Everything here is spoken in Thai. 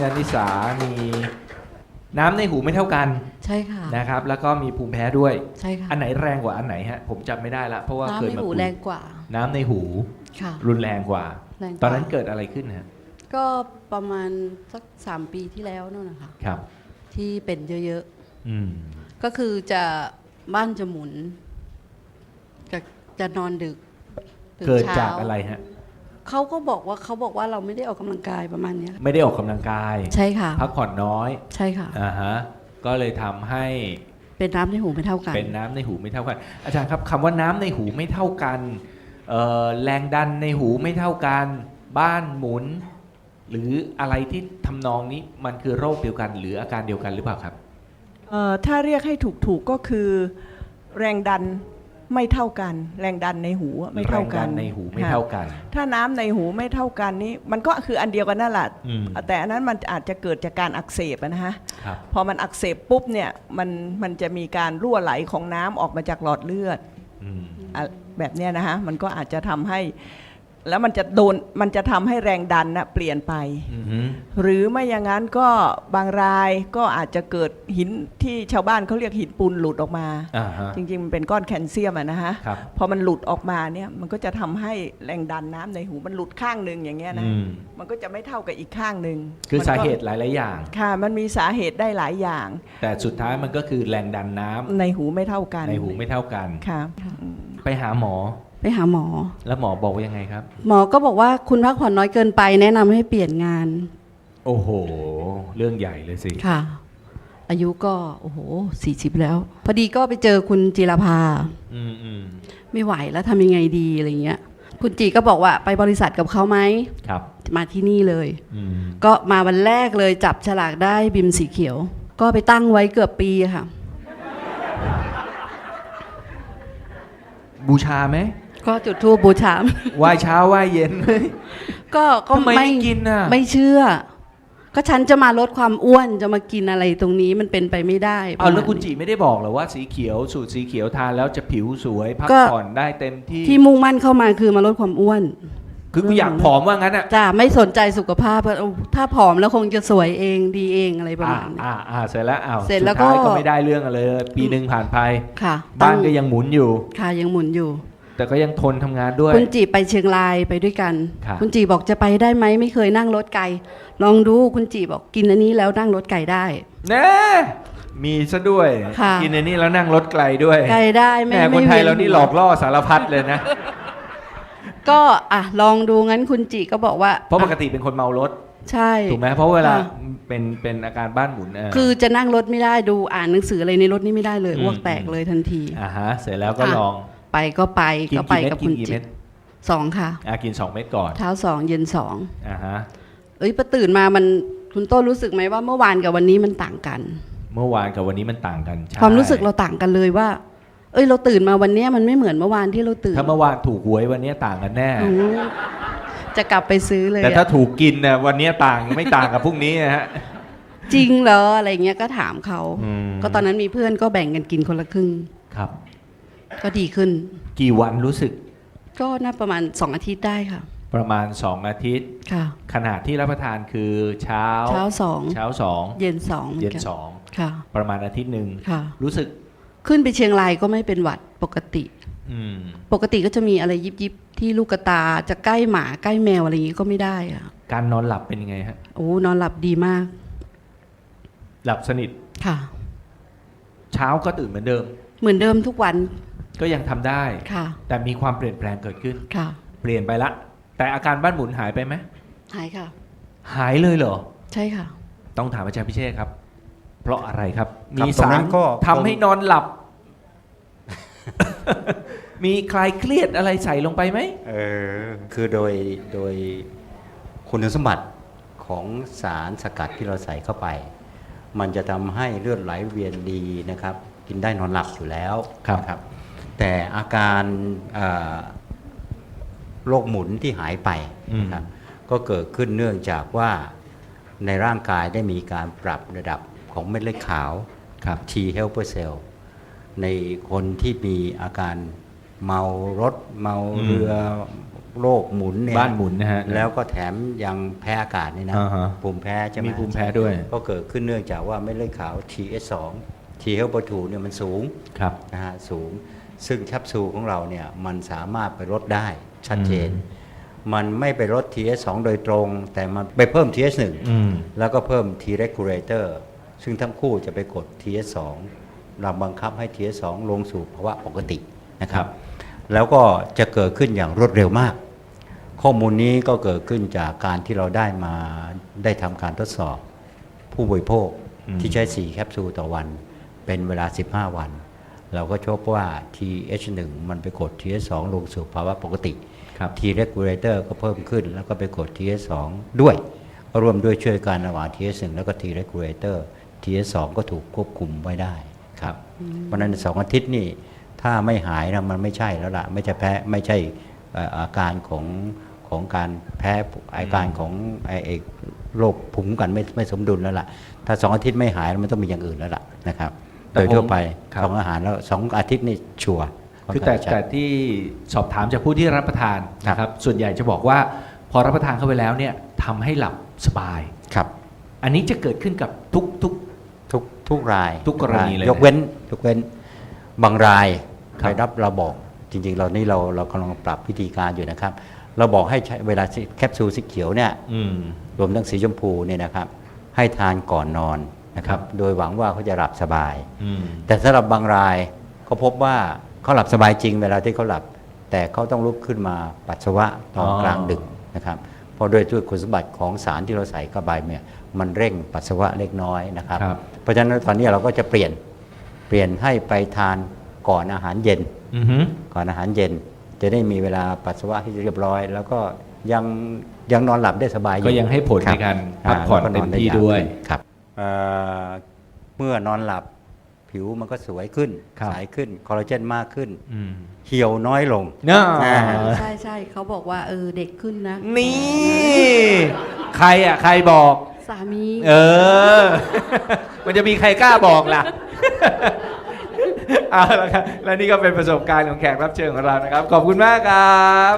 งานนิสามีน้ำในหูไม่เท่ากันใช่ค่ะ นะครับ แล้วก็มีภูมิแพ้ด้วย ใช่ค่ะ อันไหนแรงกว่าอันไหนฮะ ผมจำไม่ได้ละเพราะว่าน้ำเคยในมาหูคุยแรงกว่าน้ำในหูค่ะ รุนแรงกว่า แรงกว่า ตอนนั้นเกิดอะไรขึ้นฮะก็ประมาณสักสามปีที่แล้วนู่นนะคะครับ ที่เป็นเยอะอืมๆ ก็คือจะบ้านจะหมุนจะจะนอนดึกตื่นเกิดช้จากอะไรฮะ เขาก็บอกว่าเขาบอกว่าเราไม่ได้ออกกำลังกายประมาณเนี้ยไม่ได้ออกกำลังกาย ใช่ค่ะ พักผ่อนน้อยใช่ค่ะ อ่าฮะก็เลยทำให้เป็นน้ำในหูไม่เท่ากัน เป็นน้ำในหูไม่เท่ากัน อาจารย์ครับคำว่าน้ำในหูไม่เท่ากันเอ่อแรงดันในหูไม่เท่ากัน บ้านหมุน หรืออะไรที่ทำนองนี้มันคือโรคเดียวกัน หรืออาการเดียวกันหรือเปล่าครับ เอ่อถ้าเรียกให้ถูกๆก็คือแรงดัน ไม่เท่ากัน แรงดันในหูไม่เท่ากัน แรงดันในหูไม่เท่ากันค่ะถ้าน้ำในหูไม่เท่ากันนี้มันก็คืออันเดียวกันนั่นแหละอืมแต่อันนั้นมันอาจจะเกิดจากการอักเสบอะนะฮะครับพอมันอักเสบปุ๊บเนี่ยมันมันจะมีการรั่วไหลของน้ำออกมาจากหลอดเลือดอืมอะแบบเนี้ยนะฮะมันก็อาจจะทำให้ แล้วมันจะโดนมันจะทำให้แรงดันนะเปลี่ยนไป อือฮึหรือไม่อย่างนั้นก็บางรายก็อาจจะเกิดหินที่ชาวบ้านเขาเรียกหินปูนหลุดออกมา อ่าฮะ จริงๆมันเป็นก้อนแคลเซียมอะนะฮะครับ พอมันหลุดออกมาเนี่ยมันก็จะทำให้แรงดันน้ำในหูมันหลุดข้างหนึ่งอย่างเงี้ยนะอืมมันก็จะไม่เท่ากับอีกข้างหนึ่งคือมันก็สาเหตุหลาย ๆ อย่าง ค่ะ มันมีสาเหตุได้หลายอย่าง แต่สุดท้ายมันก็คือแรงดันน้ำในหูไม่เท่ากันในหูไม่เท่ากัน ค่ะ ไปหาหมอไป หาหมอ แล้วหมอบอกว่ายังไงครับ หมอก็บอกว่าคุณพักผ่อนน้อยเกินไป แนะนำให้เปลี่ยนงาน โอ้โห เรื่องใหญ่เลยสิ ค่ะ อายุก็ โอ้โหสี่สิบแล้ว พอดีก็ไปเจอคุณจิรภา อืมอืมไม่ไหวแล้วทำยังไงดีอะไรเงี้ย คุณจีก็บอกว่าไปบริษัทกับเขาไหม ครับ มาที่นี่เลย อืมก็มาวันแรกเลยจับฉลากได้บิมสีเขียว ก็ไปตั้งไว้เกือบปีค่ะ บูชาไหม ก็จุดทูปบูชา ไหว้เช้าไหว้เย็นไหม ก็ก็ทำไมไม่กินน่ะ ไม่เชื่อ ก็ฉันจะมาลดความอ้วนจะมากินอะไรตรงนี้มันเป็นไปไม่ได้เอาแล้วประมาณคุณจีไม่ได้บอกเหรอว่าสีเขียวสูตรสีเขียวทานแล้วจะผิวสวยพักก็ ผ่อนได้เต็มที่ที่มุ่งมั่นเข้ามาคือมาลดความอ้วนคือกูอยากผอมว่างั้นอะจ้าไม่สนใจสุขภาพเพราะถ้าผอมแล้วคงจะสวยเองดีเองอะไรประอ่ามาณนี้ อ่าอ่าเสร็จแล้วอ้าวเสร็จแล้วสุดท้ายก็ก็ไม่ได้เรื่องอะไรเลยปีหนึ่งผ่านไปค่ะบ้านตั้ก็ยังหมุนอยู่ค่ะยังหมุนอยู่ แต่ก็ยังทนทำงานด้วย คุณจีไปเชียงรายไปด้วยกันครับ ณจีบอกจะไปได้ไหมไม่เคยนั่งรถไกล ลองดูคุณจีบอกกินอันนี้แล้วนั่งรถไกลได้ แน่มีซะด้วย ค่ะ กินในนี้แล้วนั่งรถไกลด้วยไกลได้แหไม่ม่คไม่นไทยวีเรานี่หลอกล่อสารพัดเลยนะ ก็อะลองดูงั้นคุณจีก็บอกว่าเพราะปกอะติเป็นคนเมารถ ใช่ ถูกไหมเพราะเวลาค่ะ เป็นเป็นอาการบ้านหมุนเคือจะนั่งรถไม่ได้ดูอ่านหนังสืออะไรในรถนี่ไม่ได้เลยอืม อ้วกแตกเลยทันที อ่าฮะ เสร็จแล้วก็ค่ะ ลอง ไปก็ไปกินก็ไปกี่เม็ดกับกิคุนณกี่จีเม็ดสองค่ะอ่ากินสองเม็ดก่อน เช้าสองเย็นสองอ่าฮะเอ้ยพอตื่นมามันคุณโต้รู้สึกไหมว่าเมื่อวานกับวันนี้มันต่างกัน เมื่อวานกับวันนี้มันต่างกันใช่ความรู้สึกเราต่างกันเลยว่า เอ้ยเราตื่นมาวันเนี้ยมันไม่เหมือนเมื่อวานที่เราตื่น ถ้าเมื่อวานถูกหวยวันนี้ต่างกันแน่อืมจะกลับไปซื้อเลย แต่ถ้าอะถูกกินเนี่ยวันนี้ต่างไม่ต่างกับพรุ่งนี้นะฮะจริงเหรออะไรเงี้ยก็ถามเขาอืมก็ตอนนั้นมีเพื่อนก็แบ่งกันกินคนละครึ่งครับ ก็ดีขึ้น กี่วันรู้สึก ก็น่าประมาณสองอาทิตย์ได้ค่ะ ประมาณ 2 อาทิตย์ ค่ะ ขนาดที่รับประทานคือเช้า เช้าสองเช้าสองเย็นสองเย็นค่ะสองค่ะ ประมาณอาทิตย์หนึ่งค่ะ รู้สึกขึ้นไปเชียงรายก็ไม่เป็นหวัดปกติ อืมปกติก็จะมีอะไรยิบยิบๆที่ลูกกระตาจะใกล้หมาใกล้แมวอะไรอย่างงี้ก็ไม่ได้อะการนอนหลับเป็นยังไงฮะ โอ้นอนหลับดีมากหลับสนิทค่ะ เช้าก็ตื่นเหมือนเดิม เหมือนเดิมทุกวัน ก็ยังทำได้ ค่ะ แต่มีความเปลี่ยนแปลงเกิดขึ้น ค่ะ เปลี่ยนไปละ แต่อาการบ้านหมุนหายไปไหมหายค่ะ หายเลยเหรอ ใช่ค่ะ ต้องถามอาจารย์พิเชษครับ เพราะอะไรครับ ครับมีตรงสานั้รนก็ ทำให้นอนหลับ มีคลายเครียดอะไรใส่ลงไปไหม เออคือโดยโดยคุณสมบัติของสารสกัดที่เราใส่เข้าไป มันจะทำให้เลือดไหลเวียนดีนะครับ กินได้นอนหลับอยู่แล้วครับ นะ แต่อาการเอ่อโรคหมุนที่หายไปนะครับก็เกิดขึ้นเนื่องจากว่าในร่างกายได้มีการปรับระดับของเม็ดเลือดขาวครับ T helper cell ในคนที่มีอาการเมารถเมาอืมเรือโรคหมุนเนี่ยบ้านหมุนนะฮะแล้วก็แถมยังแพ้อากาศนี่นะอ่าฮะภูมิแพ้ใช่ไหมมีภูมิแพ้ด้วย ก็เกิดขึ้นเนื่องจากว่าเม็ดเลือดขาว TS2 T helper 2เนี่ยมันสูงครับนะฮะสูง ซึ่งแคปซูลของเราเนี่ยมันสามารถไปลดได้ชัดเจนอืมันไม่ไปลด TS2 โดยตรง แต่มันไปเพิ่ม TS1 อืมแล้วก็เพิ่ม T regulator ซึ่งทั้งคู่จะไปกด TS2 เราบังคับให้ TS2 ลงสู่ภาวะปกตินะครับ แล้วก็จะเกิดขึ้นอย่างรวดเร็วมาก ข้อมูลนี้ก็เกิดขึ้นจากการที่เราได้มาได้ทำการทดสอบผู้บริโภคอืมที่ใช้ 4 แคปซูลต่อวัน เป็นเวลา 15 วัน เราก็พบว่า TH1 มันไปกด TH2 ลงสู่ภาวะปกติครับ T regulator ก็เพิ่มขึ้น แล้วก็ไปกด TH2 ด้วย ก็ร่วมด้วยช่วยกันระหว่าง TH1 แล้วก็ T regulator TH2 ก็ถูกควบคุมไว้ได้ครับ เพราะฉะนั้นสองอาทิตย์นี่ถ้าไม่หายนะมันไม่ใช่แล้วล่ะ ไม่ใช่แพ้ไม่ใช่เอ่ออาการของของการแพ้อาการของไอ้ไอ้โรคภูมิคุ้มกันไม่ไม่สมดุลแล้วล่ะ ถ้าสองอาทิตย์ไม่หายมันต้องมีอย่างอื่นแล้วล่ะนะครับแต่ โดยทั่วไปผมครับ สองอาหารแล้วสองอาทิตย์นี่ชัวร์คือแต่ค่นข้างชัดแต่ที่สอบถามจากผู้ที่รับประทานครับนะครับส่วนใหญ่จะบอกว่าพอรับประทานเข้าไปแล้วเนี่ยทำให้หลับสบาย ครับอันนี้จะเกิดขึ้นกับทุกทุก ทุกทุกรายทุกกรณีเลยยกเว้นยกเว้นบางรายครัไปบรับเราบอกจริงๆ เรานี่เราเรากำลังปรับวิธีการอยู่นะครับ เราบอกให้ใช้เวลาแคปซูลสีเขียวเนี่ย อืม รวมทั้งสีชมพูเนี่ยนะครับ ให้ทานก่อนนอน นะครับ โดยหวังว่าเขาจะหลับสบายอืมแต่สำหรับบางรายก็พบว่าเขาหลับสบายจริงเวลาที่เขาหลับ แต่เขาต้องลุกขึ้นมาปัสสาวะตอนอ๋อกลางดึกนะครับเพราะโดยด้วยคุณสมบัติของสารที่เราใส่เข้าไปเนี่ยมันเร่งปัสสาวะเล็กน้อยนะครับครับเพราะฉะนั้นตอนนี้เราก็จะเปลี่ยนเปลี่ยนให้ไปทานก่อนอาหารเย็นอือหือก่อนอาหารเย็น จะได้มีเวลาปัสสาวะที่เรียบร้อย แล้วก็ยังยังนอนหลับได้สบายอก็ยังให้ผลคในบการพักผ่อนอ่าเต็มแล้วก็ที่ไาด้วยขึ้นครับ เอ่อเมื่อนอนหลับผิวมันก็สวยขึ้นครับใสขึ้นคอลลาเจนมากขึ้นอืมเหี่ยวน้อยลงเนาะอ่าใช่ใช่เขาบอกว่าเออเด็กขึ้นนะ นี่ ใครอะ ใครบอก สามี เออ มันจะมีใครกล้าบอกล่ะเอาละครับและนี่ก็เป็นประสบการณ์ของแขกรับเชิญของเรานะครับ ขอบคุณมากครับ